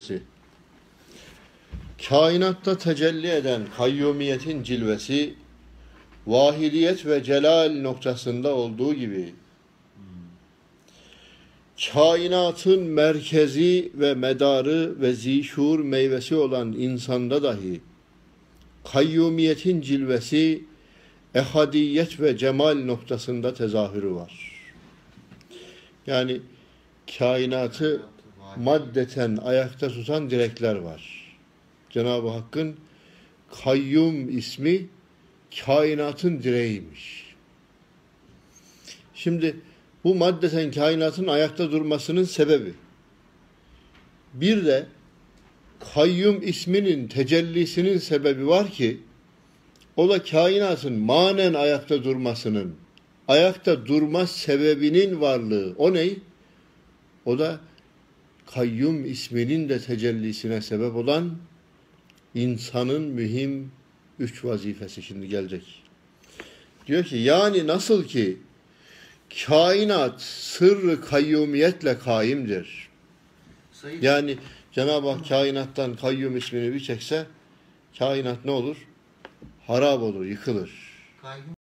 Si. Kainatta tecelli eden kayyumiyetin cilvesi, vahidiyet ve celal noktasında olduğu gibi, kainatın merkezi ve medarı ve zişur meyvesi olan insanda dahi, kayyumiyetin cilvesi, ehadiyet ve cemal noktasında tezahürü var. Yani kainatı maddeten ayakta tutan direkler var. Cenab-ı Hakk'ın kayyum ismi kainatın direğiymiş. Şimdi bu maddeten kainatın ayakta durmasının sebebi bir de kayyum isminin tecellisinin sebebi var ki o da kainatın manen ayakta durmasının ayakta durma sebebinin varlığı. O ney? O da kayyum isminin de tecellisine sebep olan insanın mühim üç vazifesi şimdi gelecek. Diyor ki yani nasıl ki kainat sırrı kayyumiyetle kaimdir. Sayın Yani Cenab-ı Hak kainattan kayyum ismini bir çekse kainat ne olur? Harap olur, yıkılır. kayyum